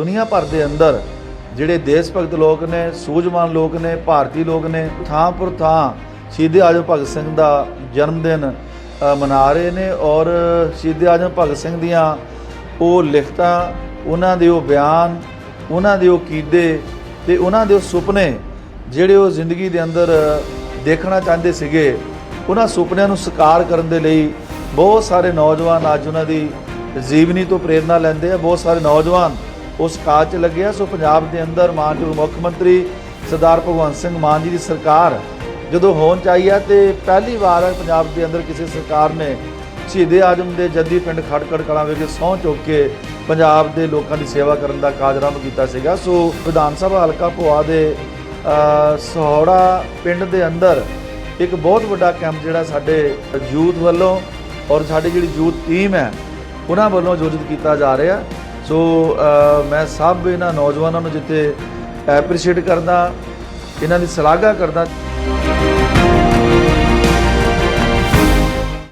ਦੁਨੀਆ ਭਰ ਦੇ ਅੰਦਰ ਜਿਹੜੇ ਦੇਸ਼ ਭਗਤ ਲੋਕ ਨੇ, ਸੂਝਵਾਨ ਲੋਕ ਨੇ, ਭਾਰਤੀ ਲੋਕ ਨੇ, ਥਾਂ ਪਰ ਥਾਂ ਸ਼ਹੀਦ ਆਜਮ ਭਗਤ ਸਿੰਘ ਦਾ ਜਨਮ ਦਿਨ ਮਨਾ ਰਹੇ ਨੇ ਔਰ ਸ਼ਹੀਦ ਆਜਮ ਭਗਤ ਸਿੰਘ ਦੀਆਂ ਉਹ ਲਿਖਤਾਂ, ਉਹਨਾਂ ਦੇ ਉਹ ਬਿਆਨ, ਉਹਨਾਂ ਦੇ ਉਹ ਕੀਦੇ ਤੇ ਉਹਨਾਂ ਦੇ ਉਹ ਸੁਪਨੇ ਜਿਹੜੇ ਉਹ ਜ਼ਿੰਦਗੀ ਦੇ ਅੰਦਰ ਦੇਖਣਾ ਚਾਹੁੰਦੇ ਸੀਗੇ, ਉਹਨਾਂ ਸੁਪਨਿਆਂ ਨੂੰ ਸਾਕਾਰ ਕਰਨ ਦੇ ਲਈ ਬਹੁਤ ਸਾਰੇ ਨੌਜਵਾਨ ਅੱਜ ਉਹਨਾਂ ਦੀ ਜੀਵਨੀ ਤੋਂ ਪ੍ਰੇਰਣਾ ਲੈਂਦੇ ਆ, ਬਹੁਤ ਸਾਰੇ ਨੌਜਵਾਨ ਉਸ ਕਾਜ 'ਚ ਲੱਗੇ ਆ ਸੋ ਪੰਜਾਬ ਦੇ ਅੰਦਰ ਮਾਨਯੋਗ ਮੁੱਖ ਮੰਤਰੀ ਸਰਦਾਰ ਭਗਵੰਤ ਸਿੰਘ ਮਾਨ ਜੀ ਦੀ ਸਰਕਾਰ ਜਦੋਂ ਹੋਣ ਚਾਹੀ ਆ ਤੇ ਪਹਿਲੀ ਵਾਰ ਪੰਜਾਬ ਦੇ ਅੰਦਰ ਕਿਸੇ ਸਰਕਾਰ ਨੇ ਸ਼ਹੀਦੇ ਆਜਮ ਦੇ ਜੱਦੀ ਪਿੰਡ ਖੜਕੜ ਕਲਾਂ ਵਿਖੇ ਸਹੁੰ ਚੁੱਕ ਕੇ ਪੰਜਾਬ ਦੇ ਲੋਕਾਂ ਦੀ ਸੇਵਾ ਕਰਨ ਦਾ ਕਾਜ ਆਰੰਭ ਕੀਤਾ ਸੀਗਾ। ਸੋ ਵਿਧਾਨ ਸਭਾ ਹਲਕਾ ਭੋਆ ਦੇ ਸਹੌੜਾ ਪਿੰਡ ਦੇ ਅੰਦਰ ਇੱਕ ਬਹੁਤ ਵੱਡਾ ਕੈਂਪ ਜਿਹੜਾ ਸਾਡੇ ਯੂਥ ਵੱਲੋਂ ਔਰ ਸਾਡੀ ਜਿਹੜੀ ਯੂਥ ਟੀਮ ਹੈ, ਉਹਨਾਂ ਵੱਲੋਂ ਆਯੋਜਿਤ ਕੀਤਾ ਜਾ ਰਿਹਾ। ਸੋ ਮੈਂ ਸਭ ਇਹਨਾਂ ਨੌਜਵਾਨਾਂ ਨੂੰ ਜਿੱਥੇ ਐਪਰੀਸ਼ੀਏਟ ਕਰਦਾ ਇਹਨਾਂ ਦੀ ਸ਼ਲਾਘਾ ਕਰਦਾ।